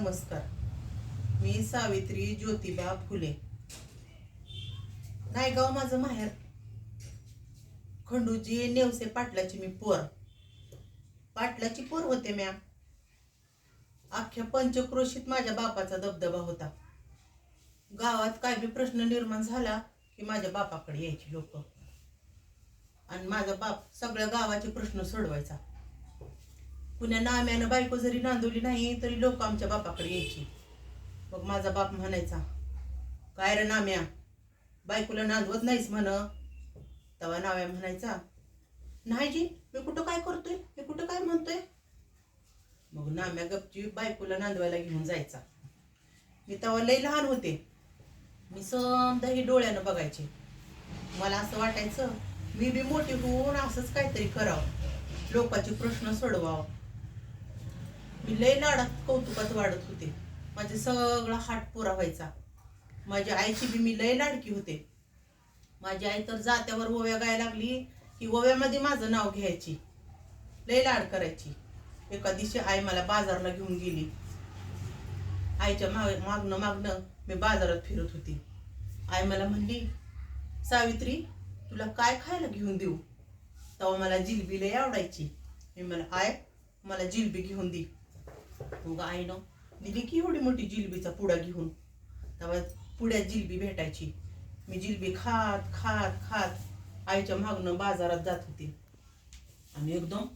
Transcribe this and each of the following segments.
नमस्कार. मी सावित्री ज्योतिबा फुले नायगाव माझं माहेर. खंडूजी नेवसे पाटलाची मी पोर. पाटलाची पोर होते म्या अख्ख्या पंचक्रोशीत माझ्या बापाचा दबदबा होता. गावात काय बी प्रश्न निर्माण झाला की माझ्या बापाकडे यायची लोक. आणि माझा बाप सगळ्या गावाचे प्रश्न सोडवायचा. कुण्या नाम्यानं बायको जरी नांदवली नाही तरी लोक आमच्या बापाकडे यायची. मग माझा बाप म्हणायचा काय रे नाम्या बायकोला नांदवत नाहीस म्हण. तवा नाव्या म्हणायचा नाही जी मी कुठं काय करतोय? मी कुठं काय म्हणतोय? मग नाम्या गपची बायकोला नांदवायला घेऊन जायचा. मी तवा लई लहान होते. मी समजा ही डोळ्यानं बघायचे. मला असं वाटायचं मी बी मोठी होऊन असंच काहीतरी करावं. लोकांचे प्रश्न सोडवावं. मी लय लाडात कौतुकात वाढत होते. माझे सगळा हाट पुरा व्हायचा. माझ्या आईची बी मी लय लाडकी होते. माझी आई तर जात्यावर ओव्या गायला लागली की ओव्यामध्ये माझं नाव घ्यायची. लय लाड करायची. एका दिवशी आई मला बाजारला घेऊन गेली. आईच्या माग मागणं मागणं मी बाजारात फिरत होती. आई मला म्हणली सावित्री तुला काय खायला घेऊन देऊ? तेव्हा मला जिलबी लय आवडायची. मी मला आय मला जिलबी घेऊन दे. मग आईनं दिली की एवढी मोठी जिलबीचा पुडा घेऊन. तेव्हा पुड्यात जिलबी भेटायची. मी जिलबी खात खात खात आईच्या मागणं बाजारात जात होती. आणि एकदम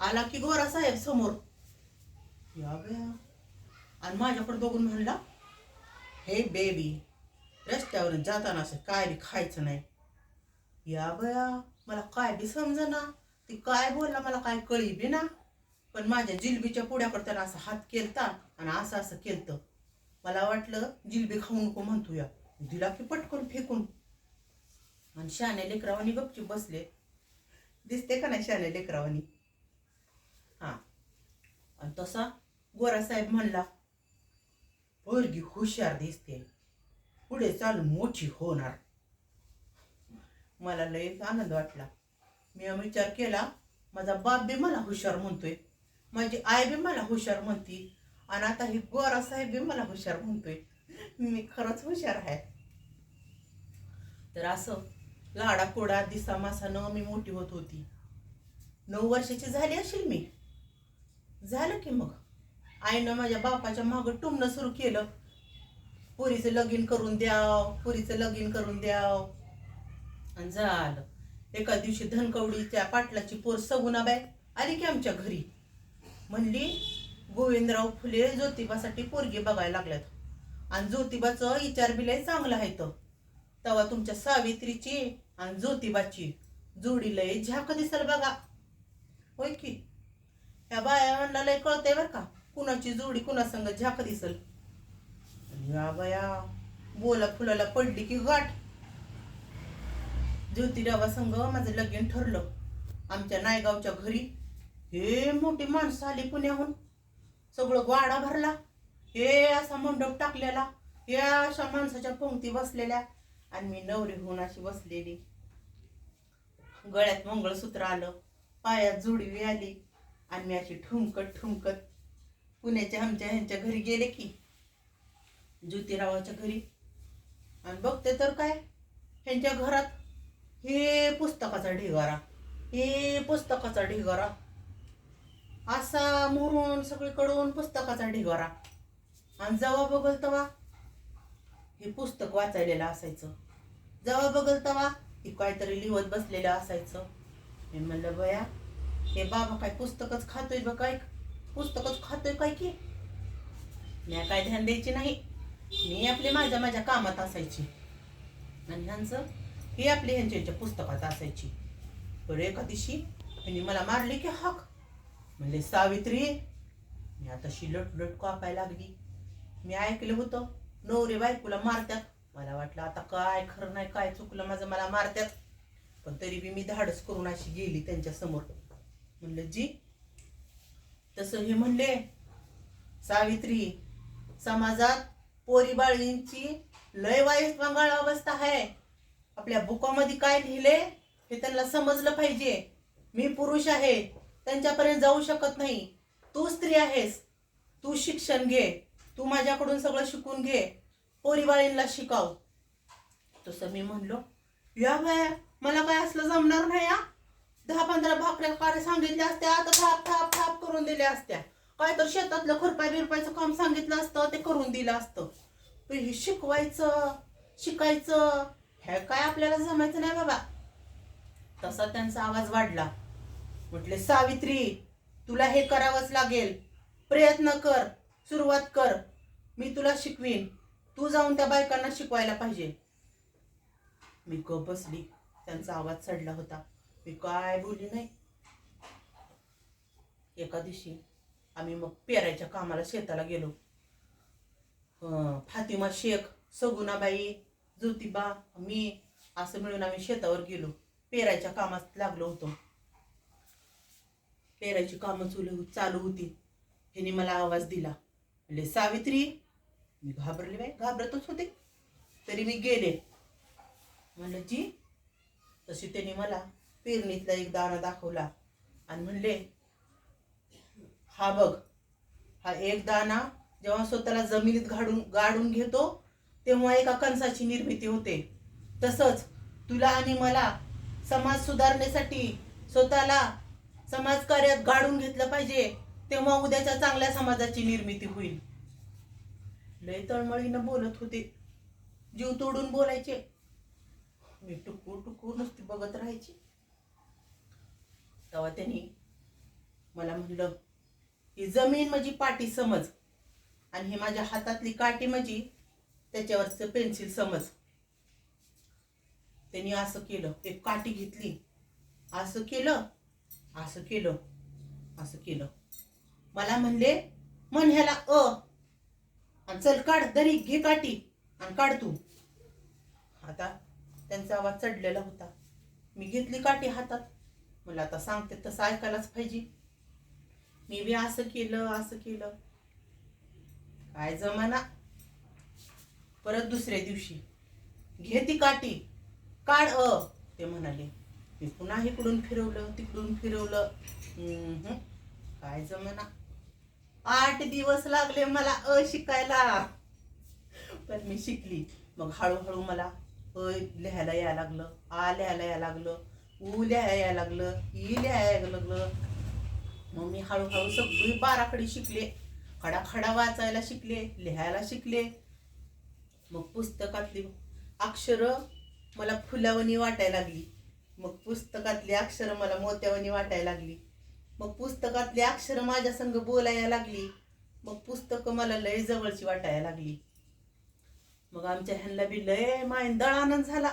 आला की गोरा साहेब समोर. या बया आणि माझ्याकडे बघून म्हणला हे बेबी रस्त्यावर जाताना असं काय बी खायचं नाही. या बया मला काय बी समजना. ती काय बोलला मला काय कळी बी ना. पण माझ्या जिलबीच्या पुड्या करताना असा हात केलता आणि असं असं केलतं. मला वाटलं जिलबी खाऊ नको म्हणतो या दिला की पटकन फेकून. आणि शाने लेकरावानी गपचूप बसले. दिसते का नाही शाने लेकरावानी? हा. आणि तसा गोरा साहेब म्हणला पोरगी हुशार दिसते. पुढे चालून मोठी होणार. मला लय आनंद वाटला. मी विचार केला माझा बाप बी मला हुशार म्हणतोय. म्हणजे आई बी मला हुशार म्हणती. आणि आता ही गोरा साहेब बी मला हुशार म्हणतोय. मी खरंच हुशार आहे. तर असं लाडा कोडा दिसा मासानं मी मोठी होत होती. नऊ वर्षाची झाली असेल मी. झालं की मग. आईनं माझ्या बापाच्या मागं टुमणं सुरू केलं. पुरीचं लगीन करून द्याव पुरीचं लगीन करून द्याव. आणि झालं. एका दिवशी धनकवडीच्या पाटलाची पोर सगुणाबाई आली की आमच्या घरी. म्हणली गोविंदराव फुले ज्योतिबासाठी पोरगी बघायला लागल्यात. आणि ज्योतिबाचं विचार बिलय चांगलं आहे तर तेव्हा तुमच्या सावित्रीची आणि ज्योतिबाची जोडी लय झाक दिसल बघा. होय की? ह्या बाया लय कळतंय बरं का. कुणाची जोडी कुणासंग झाक दिसल. या बाया बोला फुलाला पडली की गाठ. ज्योतिरावा संघ माझं लगीन ठरलं. आमच्या नायगावच्या घरी हे मोठी माणसं आली पुण्याहून. सगळं गाडा भरला. हे असा मंडप टाकलेला. हे अशा माणसाच्या पंक्ती बसलेल्या. आणि मी नवरी होऊन अशी बसलेली. गळ्यात मंगळसूत्र आलं. पायात जोडवी आली. आणि मी अशी ठुमकत ठुमकत पुण्याच्या आमच्या ह्यांच्या घरी गेले की ज्योतिरावाच्या घरी. आणि बघते तर काय? ह्यांच्या घरात हे पुस्तकाचा ढिगारा. हे पुस्तकाचा ढिगारा. असा मुरून सगळीकडून पुस्तकाचा ढिगारा. आणि जवा बघल तवा हे पुस्तक वाचायलेलं असायचं. जवा बघल तवा हे काहीतरी लिहत बसलेलं असायचं. मी म्हणलं बया हे बाबा काय पुस्तकच खातोय बघ काय पुस्तकच खातोय काय की? मी काय ध्यान द्यायची नाही. मी आपली माझ्या माझ्या कामात असायची. आणि ह्यांचं ही आपली ह्यांच्या ह्यांच्या पुस्तकात असायची. बरं एका दिवशी त्यांनी मला मारली की हाक. म्हणले सावित्री मी आता शिलट लट कापायला लागली. मी ऐकलं होतं नवरे बायकोला मारत्यात. मला वाटलं आता काय खरं नाही काय चुकलं माझं मला मारत्यात. पण तरी बी मी धाडस करून अशी गेली त्यांच्यासमोर. म्हणलं जी तसं हे म्हणले सावित्री समाजात पोरी बाळींची लय वाईट पंगाळ अवस्था आहे. आपल्या बुकामध्ये काय लिहिले हे त्यांना समजलं पाहिजे. मी पुरुष आहे त्यांच्यापर्यंत जाऊ शकत नाही. तू स्त्री आहेस. तू शिक्षण घे. तू माझ्याकडून सगळं शिकून घे. पोरीबाळींना शिकाव. तसं मी म्हणलो या बाया मला काय असलं जमणार नाही या दहा पंधरा भाकऱ्या कार्य सांगितल्या असत्या आता थाप थाप थाप करून दिल्या असत्या. काय तर शेतातलं खुरपाय बिरपायचं काम सांगितलं असतं ते करून दिलं असतं. पण हे शिकवायचं शिकायचं हे काय आपल्याला जमायचं नाही बाबा. तसा त्यांचा आवाज वाढला. म्हटले सावित्री तुला हे करावंच लागेल. प्रयत्न कर सुरुवात कर. मी तुला शिकवीन. तू जाऊन त्या बायकांना शिकवायला पाहिजे. मी गप बसली. त्यांचा आवाज चढला होता. मी काय बोलली नाही? एका दिवशी आम्ही मग पेरायच्या कामाला शेताला गेलो. फातिमा शेख सगुणाबाई ज्योतिबा मी असं मिळून आम्ही शेतावर गेलो. पेरायच्या कामात लागलो होतो. पेरायची कामं चुल चालू होती. ह्याने मला आवाज दिला. म्हणले सावित्री मी घाबरले बाई घाबरतच होते. तरी मी गेले. म्हणलं जी. तशी त्याने मला पेरणीतला एक दाणा दाखवला आणि म्हणले हा बघ हा एक दाणा जेव्हा स्वतःला जमिनीत घाडून गाडून घेतो तेव्हा एका कणसाची निर्मिती होते. तसंच तुला आणि मला समाज सुधारण्यासाठी स्वतःला समाजकार्यात गाडून घेतलं पाहिजे तेव्हा उद्याच्या चांगल्या समाजाची निर्मिती होईल. लय तळमळीनं बोलत होते. जीव तोडून बोलायचे. मी टुकूर टुकूर नुसती बघत राहायची. तेव्हा त्यांनी मला म्हणलं ही जमीन माझी पाटी समज आणि ही माझ्या हातातली काठी माझी त्याच्यावरचं पेन्सिल समज. त्यांनी असं केलं. एक काठी घेतली. असं केलं. असं केलं. असं केलं. मला म्हणले म्हण ह्याला अ. आणि चल काढ दरी घे काठी आणि काढ तू. आता त्यांचा आवाज चढलेला होता. मी घेतली काठी हातात. मला आता सांगते तसं ऐकायलाच पाहिजे. मी बी असं केलं असं केलं. काय जमाना. परत दुसऱ्या दिवशी घे ती काठी काढ अ. ते म्हणाले. मी पुन्हा इकडून फिरवलं तिकडून फिरवलं. हम्म, काय जमना. आठ दिवस लागले मला अ शिकायला. पण मी शिकली. मग हळूहळू मला अ लिहायला यायला लागलं आ लिहायला यायला लागलं ऊ लिहायला यायला लागलं ई लिहायला यायला लागलं. मग मी हळूहळू सगळी बाराखडी शिकले. खडा खडा वाचायला शिकले लिहायला शिकले. मग पुस्तकातली अक्षरं मला फुलावणी वाटायला लागली. मग पुस्तकातली अक्षरं मला मोत्यावानी वाटायला लागली. मग पुस्तकातली अक्षरं माझ्या संग बोलायला लागली. मग पुस्तकं मला लय जवळची वाटायला लागली. मग आमच्या ह्यांना बी लय मायंदळ आनंद झाला.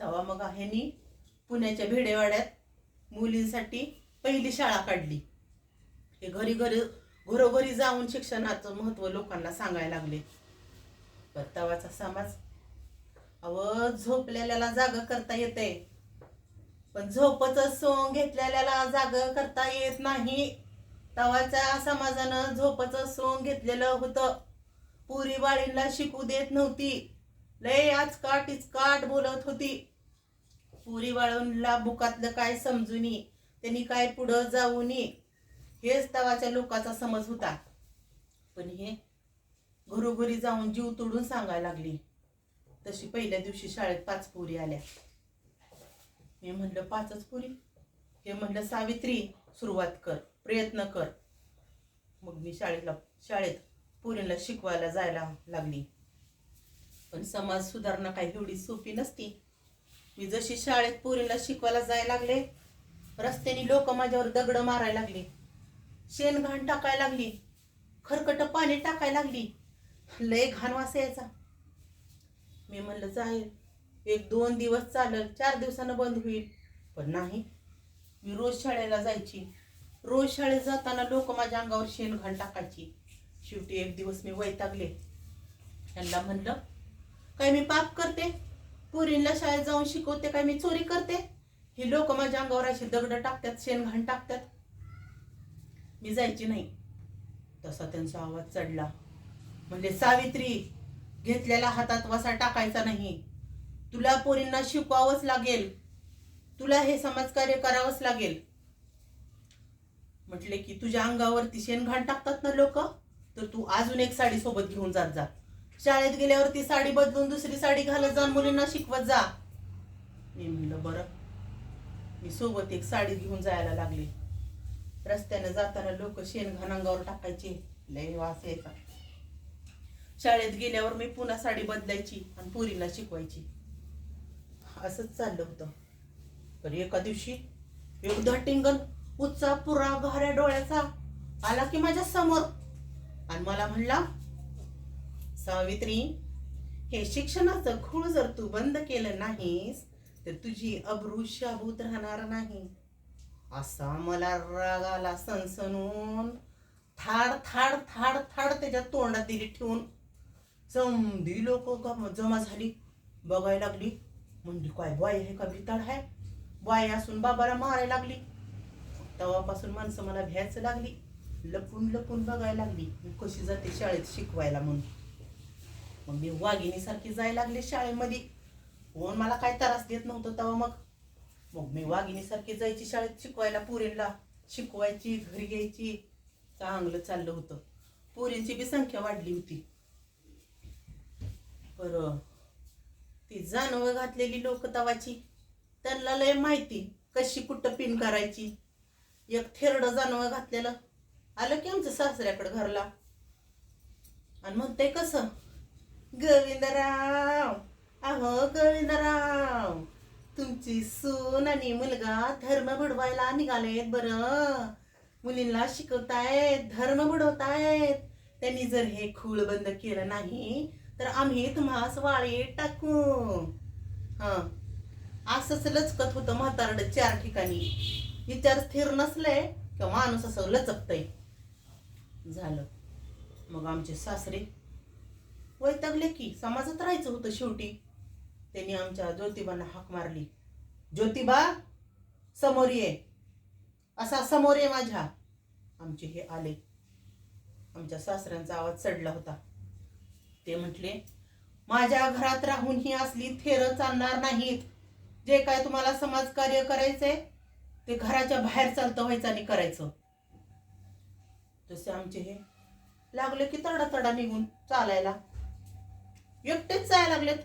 तेव्हा मग ह्यांनी पुण्याच्या भिडेवाड्यात मुलींसाठी पहिली शाळा काढली. हे घरी घरी घरोघरी जाऊन शिक्षणाचं महत्त्व लोकांना सांगायला लागले. परतावाचा समाज. अव झोपलेल्याला जागा करता येते पण झोपच सोंग घेतलेल्याला जाग करता येत नाही. तवाच्या समाजानं झोपच सोंग घेतलेलं होतं. पुरी बाळींना शिकू देत नव्हती. लय आज काट इचकाट बोलत होती. पुरी बाळूंला बुकातलं काय समजूनी त्यांनी काय पुढं जाऊनी हेच तवाच्या लोकाचा समज होता. पण हे घरोघरी जाऊन जीव तोडून सांगायला लागली. तशी पहिल्या दिवशी शाळेत पाच पोरी आल्या. मी म्हणलं पाचच पुरी. हे म्हणलं सावित्री सुरुवात कर प्रयत्न कर. मग मी शाळेला शाळेत पोरींना शिकवायला जायला लागली. पण समाज सुधारणा काही एवढी सोपी नसती. मी जशी शाळेत पोरींना शिकवायला जायला लागले रस्त्याने लोक माझ्यावर दगड मारायला लागले. शेण घाण टाकायला लागली. खरकट पाणी टाकायला लागली. लय घाण वास यायचा. मी म्हणलं जाईल. एक दोन दिवस चालल चार दिवसानं बंद होईल. पण नाही मी रोज शाळेला जायची. रोज शाळेत जाताना लोक माझ्या अंगावर शेण घाण टाकायची. शेवटी एक दिवस मी वैतागले. त्यांना म्हणलं काय मी पाप करते? पुरींना शाळेत जाऊन शिकवते काय मी? चोरी करते? ही लोक माझ्या अंगावर अशी दगड टाकतात शेण घाण टाकतात. मी जायची नाही. तसा त्यांचा आवाज चढला. म्हणजे सावित्री घेतलेला हातात वसा टाकायचा नाही. तुला पोरींना शिकवावंच लागेल. तुला हे समाजकार्य करावंच लागेल. म्हटले की तुझ्या अंगावरती शेणघाण टाकतात ना लोक तर तू अजून एक साडी सोबत घेऊन जात जा. शाळेत गेल्यावर ती साडी बदलून दुसरी साडी घालत जाऊन मुलींना शिकवत जा. मी म्हणलं बरं. मी सोबत एक साडी घेऊन जायला लागली. रस्त्याने जाताना लोक शेण घाणांगावर टाकायचे. लय वास यायचा. शाळेत गेल्यावर मी पुन्हा साडी बदलायची आणि पुरीला शिकवायची. असंच चाललं होतं. पण एका दिवशी एकदा टिंगन उच्चा पुरा गहऱ्या डोळ्याचा आला की माझ्यासमोर. आणि मला म्हणला सावित्री हे शिक्षणाचं खूळ जर तू बंद केलं नाहीस तर तुझी अब्रू शाबूत राहणार नाही. असा मला राग आला सनसनून थाड थाड थाड थाड त्याच्या तोंडात दिली ठेवून. समधी लोक जमा झाली. बघायला लागली म्हणजे काय बाय हे का भिताड आहे? बाय असून बाबाला मारायला लागली. तेव्हापासून माणसं मला घ्यायचं लागली. लपून लपून बघायला लागली मी कशी जाते शाळेत शिकवायला म्हणून. मग मी वाघिणीसारखी जायला लागले शाळेमध्ये. कोण मला काय त्रास देत नव्हतं तेव्हा मग. मग मी वाघिणीसारखी जायची शाळेत शिकवायला पुरीला. शिकवायची घरी घ्यायची. चांगलं चाललं होतं. पुरींची बी संख्या वाढली होती. बरं. ती जानवं घातलेली लोक तवाची. त्यांना लय माहिती कशी कुठं पिन करायची. एक थेरडं जानवं घातलेलं. आलं की आमचं सासऱ्याकडं घरला. आणि म्हणते कसं? गोविंदराव अहो गोविंदराव तुमची सून आणि मुलगा धर्म बुडवायला निघालेत बरं. मुलींना शिकवतायत धर्म बुडवतायत. त्यांनी जर हे खूळ बंद केलं नाही तर आम्ही तुम्हास वाळे टाकू. हा. असंच लचकत होतं म्हातारड चार ठिकाणी. विचार स्थिर नसले किंवा माणूस असं लचकतय. झालं. मग आमचे सासरे वैतागले की समाजात राहायचं होतं शेवटी. त्यांनी आमच्या ज्योतिबांना हाक मारली. ज्योतिबा समोर ये. असा समोर ये माझ्या. आमचे हे आले. आमच्या सासऱ्यांचा आवाज चढला होता. ते म्हटले माझ्या घरात राहून ही असली थेर चालणार नाहीत. जे काय तुम्हाला समाजकार्य करायचंय ते घराच्या बाहेर चालतं व्हायचं आणि करायचं. तसे आमचे हे लागले की तडा तडा निघून चालायला. एकटेच जायला लागलेत.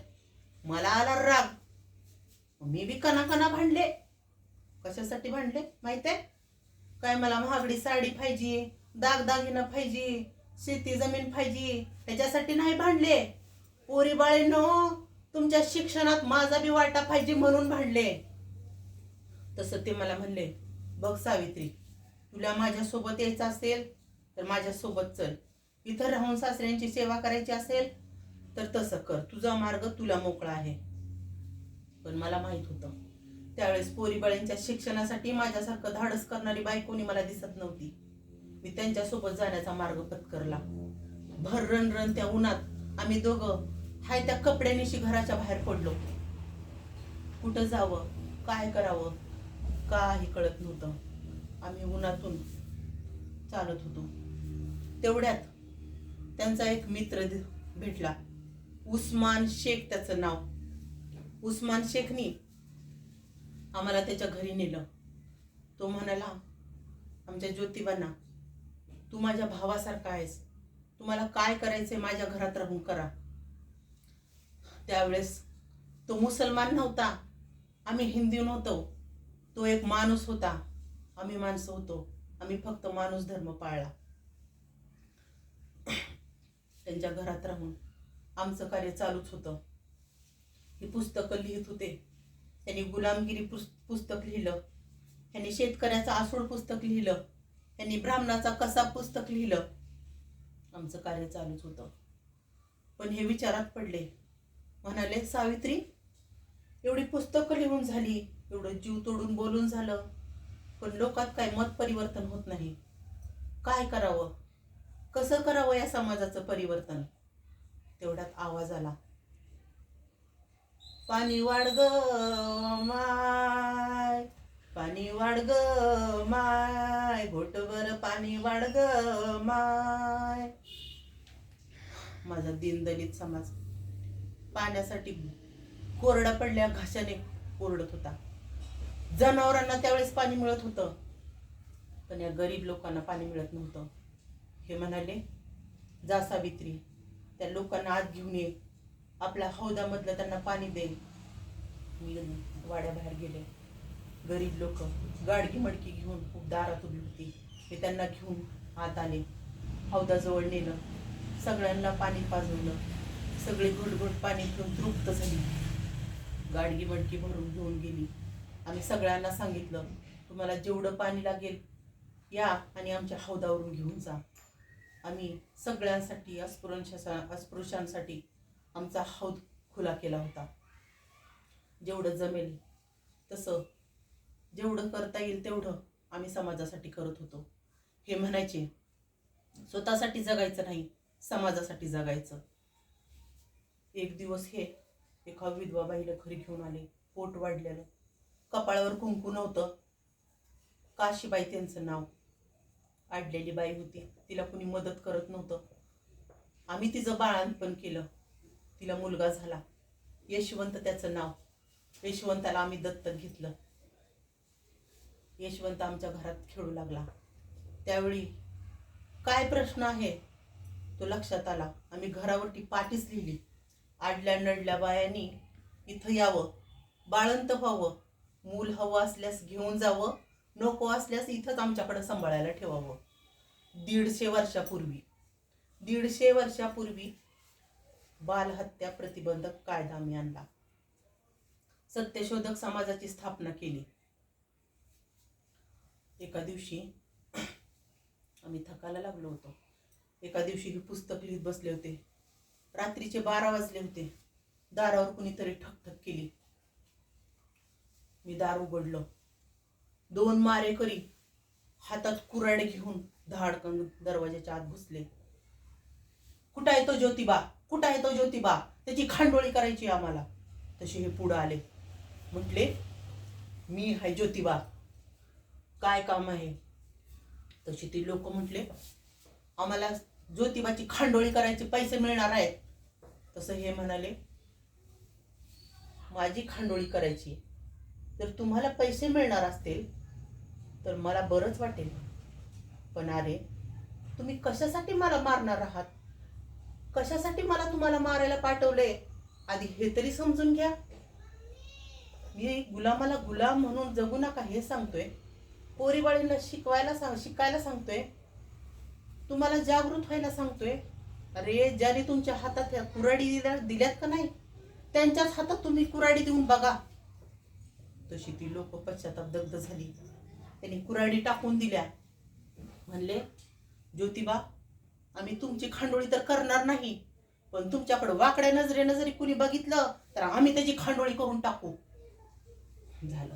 मला आला राग. मी बी कना कना भांडले. कशासाठी भांडले माहितीये काय मला महागडी साडी पाहिजे दागदागिना पाहिजे शेती जमीन पाहिजे त्याच्यासाठी नाही भांडले. पोरी बाळीनो तुमच्या शिक्षणात माझा बी वाटा पाहिजे म्हणून भांडले. तसं ते मला म्हणले बघ सावित्री तुला माझ्यासोबत यायचं असेल तर माझ्यासोबत चल. इथं राहून सासऱ्यांची सेवा करायची असेल तर तसं कर. तुझा मार्ग तुला मोकळा आहे. पण मला माहीत होतं त्यावेळेस पोरीबाळींच्या शिक्षणासाठी माझ्यासारखं धाडस करणारी बायकोनी कोणी मला दिसत नव्हती. मी त्यांच्यासोबत जाण्याचा मार्ग पत्करला. भर रन रन त्या उन्हात. आम्ही दोघं हाय त्या कपड्यानिशी घराच्या बाहेर पडलो. कुठं जावं? काय करावं? काही कळत नव्हतं. आम्ही उन्हातून चालत होतो. तेवढ्यात त्यांचा एक मित्र भेटला. उस्मान शेख त्याचं नाव. उस्मान शेखनी आम्हाला त्याच्या घरी नेलं. तो म्हणाला आमच्या ज्योतिबांना तू माझ्या भावासारखा आहेस. तुम्हाला काय करायचंय माझ्या घरात राहून करा. त्यावेळेस तो मुसलमान नव्हता. आम्ही हिंदू नव्हतो. तो एक माणूस होता. आम्ही माणसं होतो. आम्ही फक्त माणूस धर्म पाळला. त्यांच्या घरात राहून आमचं कार्य चालूच होतं. ही पुस्तकं लिहित होते. त्यांनी गुलामगिरी पुस- पुस्तक लिहिलं. त्यांनी शेतकऱ्याचं आसूड पुस्तक लिहिलं. त्यांनी ब्राह्मणाचा कसा पुस्तक लिहिलं? आमचं कार्य चालूच होतं. पण हे विचारात पडले. म्हणाले सावित्री एवढी पुस्तकं लिहून झाली एवढं जीव तोडून बोलून झालं. पण लोकात काय मत परिवर्तन होत नाही. काय करावं? कसं करावं या समाजाचं परिवर्तन? तेवढ्यात आवाज आला. पाणी वाढ ग माय पाणी वाढ ग माय घोटभर पाणी वाढ ग माय. माझा दिनदलित समाज पाण्यासाठी कोरडा पडल्या घाशाने ओरडत होता. जनावरांना त्यावेळेस पाणी मिळत होतं पण या गरीब लोकांना पाणी मिळत नव्हतं. हे म्हणाले जा सावित्री त्या लोकांना आत घेऊन ये. आपल्या हौदामधलं त्यांना पाणी दे. मी वाड्याबाहेर गेले. गरीब लोक गाडगी मडकी घेऊन खूप दारात उभी होती. मी त्यांना घेऊन आत आले हौदाजवळ नेलं. सगळ्यांना पाणी पाजवलं. सगळे घोटघोट पाणी पिऊन तृप्त झाली. गाडगी मडकी भरून घेऊन गेली. आम्ही सगळ्यांना सांगितलं तुम्हाला जेवढं पाणी लागेल या आणि आमच्या हौदावरून घेऊन जा. आम्ही सगळ्यांसाठी अस्पृश्या अस्पृश्यांसाठी आमचा हौद खुला केला होता. जेवढं जमेल तसं जेवढं करता येईल तेवढं आम्ही समाजासाठी करत होतो. हे म्हणायचे. स्वतःसाठी जगायचं नाही समाजासाठी जगायचं. एक दिवस हे एका विधवा बाईला घरी घेऊन आले पोट वाढलेलं कपाळावर कुंकू नव्हतं. काशीबाई त्यांचं नाव आडलेली बाई होती. तिला कुणी मदत करत नव्हतं. आम्ही तिचं बाळांतपण केलं. तिला मुलगा झाला. यशवंत त्याचं नाव. यशवंताला आम्ही दत्तक घेतलं. यशवंत आमच्या घरात खेळू लागला. त्यावेळी काय प्रश्न आहे? तो लक्षात आला. आम्ही घरावरती पाटीच लिहिली. आडल्या नडल्या बायांनी इथं यावं. बाळंत व्हावं. मूल हवं असल्यास घेऊन जावं. नको असल्यास इथंच आमच्याकडं सांभाळायला ठेवावं. दीडशे वर्षापूर्वी. दीडशे वर्षापूर्वी बालहत्या प्रतिबंधक कायदा आम्ही आणला. सत्यशोधक समाजाची स्थापना केली. एका दिवशी आम्ही थकायला लागलो होतो. एका दिवशी ही पुस्तक लिहित बसले होते. रात्रीचे बारा वाजले होते. दारावर कुणीतरी ठकठक केली. मी दार उघडलं. दोन मारेकरी हातात कुऱ्हाड घेऊन धाडकन दरवाजाच्या आत घुसले. कुठं आहे तो ज्योतिबा? कुठं आहे तो ज्योतिबा? त्याची खांडोळी करायची आम्हाला. तसे हे पुढं आले. म्हटले मी हाय ज्योतिबा. काय काम आहे? तशी ती लोक म्हटले आम्हाला ज्योतिबाची खांडोळी करायचे पैसे मिळणार आहेत. तसं हे म्हणाले माझी खांडोळी करायची. जर तुम्हाला पैसे मिळणार असतील तर मला बरंच वाटेल. पण अरे तुम्ही कशासाठी मला मारणार आहात? कशासाठी मला तुम्हाला मारायला पाठवले आधी हे तरी समजून घ्या. मी गुलामाला गुलाम म्हणून जगू नका हे सांगतोय. पोरीबाळींना शिकवायला सांग शिकायला सांगतोय. तुम्हाला जागृत व्हायला सांगतोय. अरे ज्याने तुमच्या हातात ह्या कुऱ्हाडी दिल्या दिल्यात का नाही? त्यांच्याच हातात तुम्ही कुऱ्हाडी देऊन बघा. तशी ती लोक पश्चाताप दग्ध झाली. त्यांनी कुऱ्हाडी टाकून दिल्या. म्हणले ज्योतिबा आम्ही तुमची खांडोळी तर करणार नाही पण तुमच्याकडे वाकड्या नजरेनं जरी कुणी बघितलं तर आम्ही त्याची खांडोळी करून टाकू. झालं.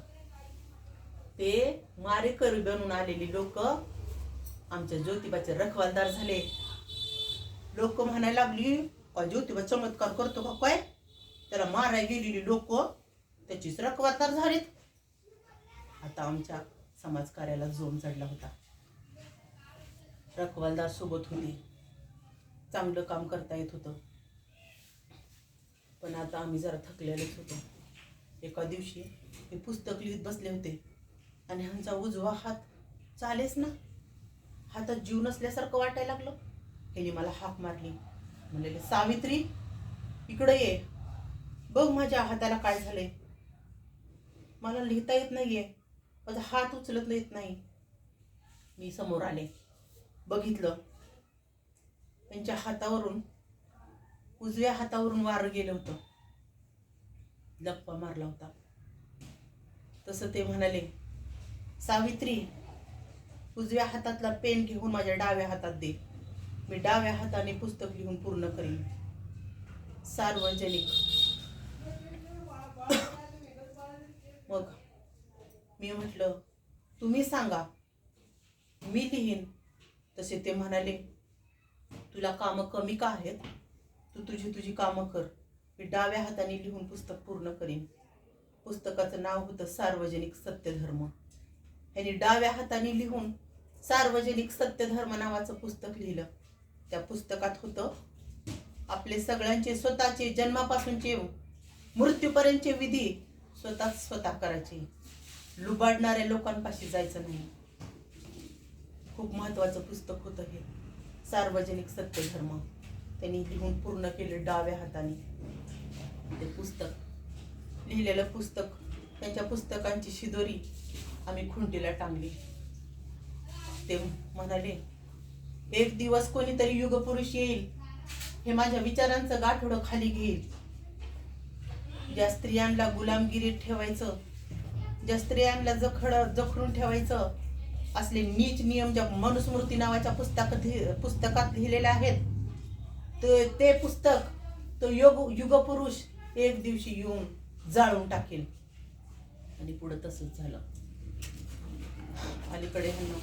ते मारेकरी बनून आलेली लोक आमच्या ज्योतिबाचे रखवालदार झाले. लोक म्हणायला लागली ज्योतिबा चमत्कार करतो का काय? त्याला मारायला गेलेली लोक त्याचीच रखवालदार झालीत. आता आमच्या समाजकार्याला जोम चढला होता. रखवालदार सोबत होते. चांगलं काम करता येत होतं. पण आता आम्ही जरा थकलेलेच होतो. एका दिवशी हे पुस्तक लिहित बसले होते. आणि ह्यांचा उजवा हात चालेच ना? हातात जीव नसल्यासारखं वाटायला लागलं. हिने मला हाक मारली. म्हणलेले सावित्री इकडे ये. बघ माझ्या हाताला काय झालंय. मला लिहिता येत नाहीये. माझा हात उचलत येत नाही. मी समोर आले. बघितलं. त्यांच्या हातावरून उजव्या हातावरून वारं गेलं होतं. लप्पा मारला होता. तसं ते म्हणाले सावित्री उजव्या हातातला पेन घेऊन माझ्या डाव्या हातात दे. मी डाव्या हाताने पुस्तक लिहून पूर्ण करीन. सार्वजनिक. मग मी म्हटलं तुम्ही सांगा. मी लिहीन. तसे ते म्हणाले तुला कामं कमी का आहेत? तू तुझी तुझी कामं कर. मी डाव्या हाताने लिहून पुस्तक पूर्ण करीन. पुस्तकाचं नाव होतं सार्वजनिक सत्यधर्म. ह्यांनी डाव्या हाताने लिहून सार्वजनिक सत्यधर्म नावाचं पुस्तक लिहिलं. त्या पुस्तकात होतं आपले सगळ्यांचे स्वतःचे जन्मापासूनचे मृत्यूपर्यंतचे विधी स्वतः स्वतः करायचे. लुबाडणाऱ्या लोकांपाशी जायचं नाही. खूप महत्वाचं पुस्तक होतं हे. सार्वजनिक सत्यधर्म. त्यांनी लिहून पूर्ण केले डाव्या हाताने. ते पुस्तक लिहिलेलं पुस्तक त्यांच्या पुस्तकांची शिदोरी आम्ही खुंटीला टांगली. ते म्हणाले एक दिवस कोणीतरी युगपुरुष येईल. हे माझ्या विचारांचं गाठोडं खाली घेईल. ज्या स्त्रियांना गुलामगिरीत ठेवायचं ज्या स्त्रियांना जखड जखडून ठेवायचं असले नीच नियम ज्या मनुस्मृती नावाच्या पुस्तकात पुस्तकात लिहिलेले आहेत ते ते पुस्तक तो योग युगपुरुष एक दिवशी येऊन जाळून टाकेल. आणि पुढं तसंच झालं. अलीकडे ह्यांना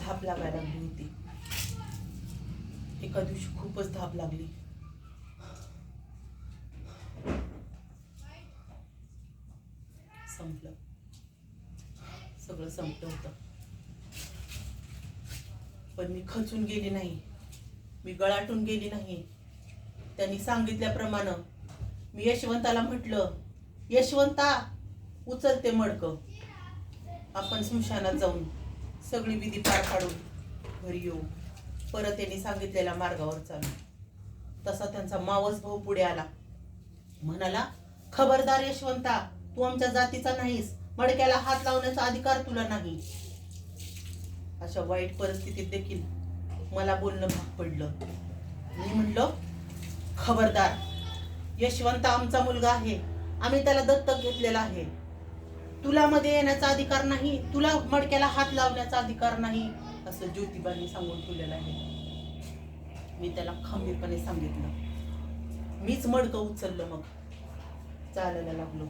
धाप लागायला लागली होती. एका दिवशी खूपच धाप लागली. संपलं. सगळं संपलं होतं. पण मी खचून गेली नाही. मी गळाटून गेली नाही. त्यांनी सांगितल्याप्रमाणे मी यशवंताला म्हटलं यशवंता उचलते मडकं. आपण स्मशानात जाऊन सगळी विधी पार पाडून घरी येऊ. परत त्यांनी सांगितलेल्या मार्गावर चालू. तसा त्यांचा मावस भाऊ पुढे आला. म्हणाला खबरदार यशवंता तू आमच्या जातीचा नाहीस. मडक्याला हात लावण्याचा अधिकार तुला नाही. अशा वाईट परिस्थितीत देखील मला बोलणं भाग पडलं. मी म्हणलं खबरदार यशवंत आमचा मुलगा आहे. आम्ही त्याला दत्तक घेतलेला आहे. तुला मध्ये येण्याचा अधिकार नाही तुला मडक्याला हात लावण्याचा अधिकार नाही असं ज्योतिबांनी सांगून ठेवलेलं आहे. मी त्याला खंबीरपणे सांगितलं. मीच मडकं उचललं मग. चालायला लागलो.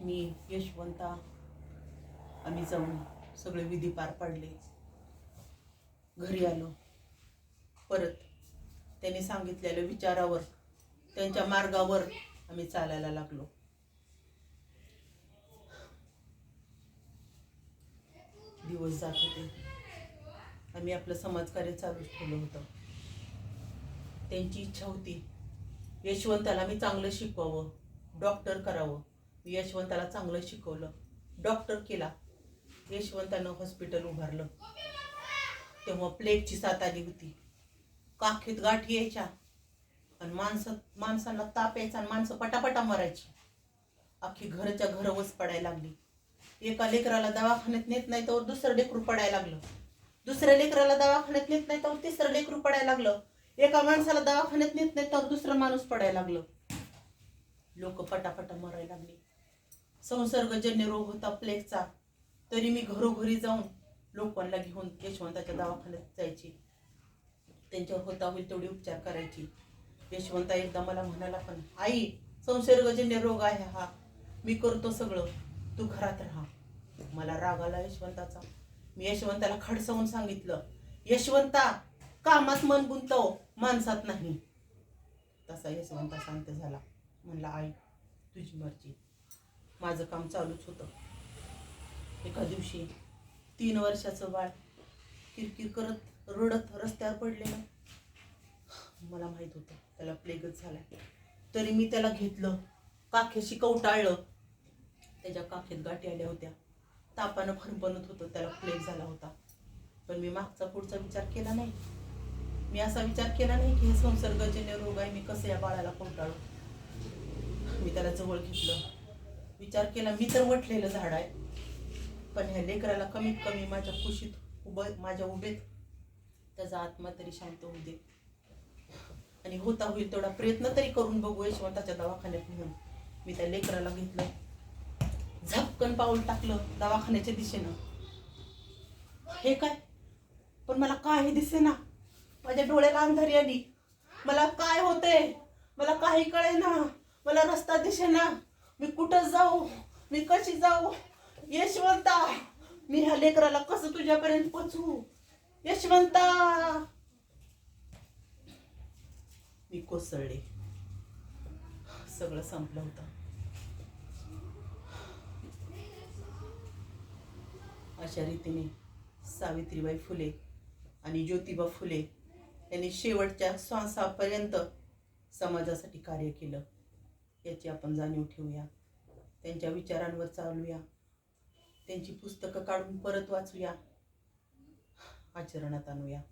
मी यशवंता आम्ही जाऊन सगळे विधी पार पाडले. घरी आलो. परत त्यांनी सांगितलेल्या विचारावर त्यांच्या मार्गावर आम्ही चालायला लागलो. दिवस जात होते. आम्ही आपलं समाजकार्य चालूच ठेवलं होतं. त्यांची इच्छा होती. यशवंताला मी चांगलं शिकवावं. डॉक्टर करावं. मी यशवंताला चांगलं शिकवलं. डॉक्टर केला. यशवंतानं हॉस्पिटल उभारलं. तेव्हा प्लेगची साथ आली होती. काखेत गाठी यायच्या. आणि माणसं माणसांना ताप यायचा आणि माणसं पटापटा मरायची. अख्खी घरच्या घरवच पडायला लागली. एका लेकराला दवाखान्यात नेत नाही तर दुसरं लेकरू पडायला लागलं. दुसऱ्या लेकराला दवाखान्यात नेत नाही तर तिसरं लेकरू पडायला लागलं. एका माणसाला दवाखान्यात नेत नाही तर दुसरं माणूस पडायला लागलं. लोक पटापटा मरायला लागली. संसर्गजन्य रोग होता प्लेगचा तरी मी घरोघरी जाऊन लोकांना घेऊन यशवंताच्या दवाखान्यात जायची. त्यांच्यावर होता होईल तेवढी उपचार करायची. यशवंता एकदा मला म्हणाला पण आई संसर्गजन्य रोग आहे हा. मी करतो सगळं. तू घरात राहा मला राग आला यशवंताचा. मी यशवंताला खडसवून सांगितलं यशवंता कामात मन गुंतव माणसात नाही. तसा यशवंता शांत झाला. म्हणला आई तुझी मर्जी. माझं काम चालूच होतं. एका दिवशी तीन वर्षाचं बाळ किरकिर करत रडत रस्त्यावर पडलेलं. मला माहीत होतं त्याला प्लेगच झाला तरी मी त्याला घेतलं. काखेशी कवटाळलं. त्याच्या काखेत गाठी आल्या होत्या. तापानं फणफणत होतं त्याला प्लेग झाला होता. पण मी मागचा पुढचा विचार केला नाही. मी असा विचार केला नाही की हे संसर्गजन्य रोग आहे मी कसं या बाळाला कवटाळू मी त्याला जवळ घेतलं. विचार केला मी तर वटलेलं झाड आहे. पण ह्या लेकराला कमीत कमी माझ्या कुशीत उभं माझ्या उभेत त्याचा आत्मा तरी शांत होऊ दे. आणि होता होईल तेवढा प्रयत्न तरी करून बघू यशवंताच्या दवाखान्यात म्हणून मी त्या लेकराला घेतलं. झपकन पाऊल टाकलं दवाखान्याच्या दिशेनं. हे काय? पण मला काही दिसेना. माझ्या डोळ्याला अंधारी आली. मला काय होते मला काही कळेना. मला रस्ता दिसेना. मी कुठं जाऊ? मी कशी जाऊ? यशवंता मी ह्या लेकराला कसं तुझ्यापर्यंत पोचवू? यशवंता! मी कोसळले. सगळं संपलं होतं. अशा रीतीने सावित्रीबाई फुले आणि ज्योतिबा फुले यांनी शेवटच्या श्वासापर्यंत समाजासाठी कार्य केलं. याची आपण जाणीव ठेवूया. त्यांच्या विचारांवर चालूया. त्यांची पुस्तकं काढून परत वाचूया. आचरणात आणूया.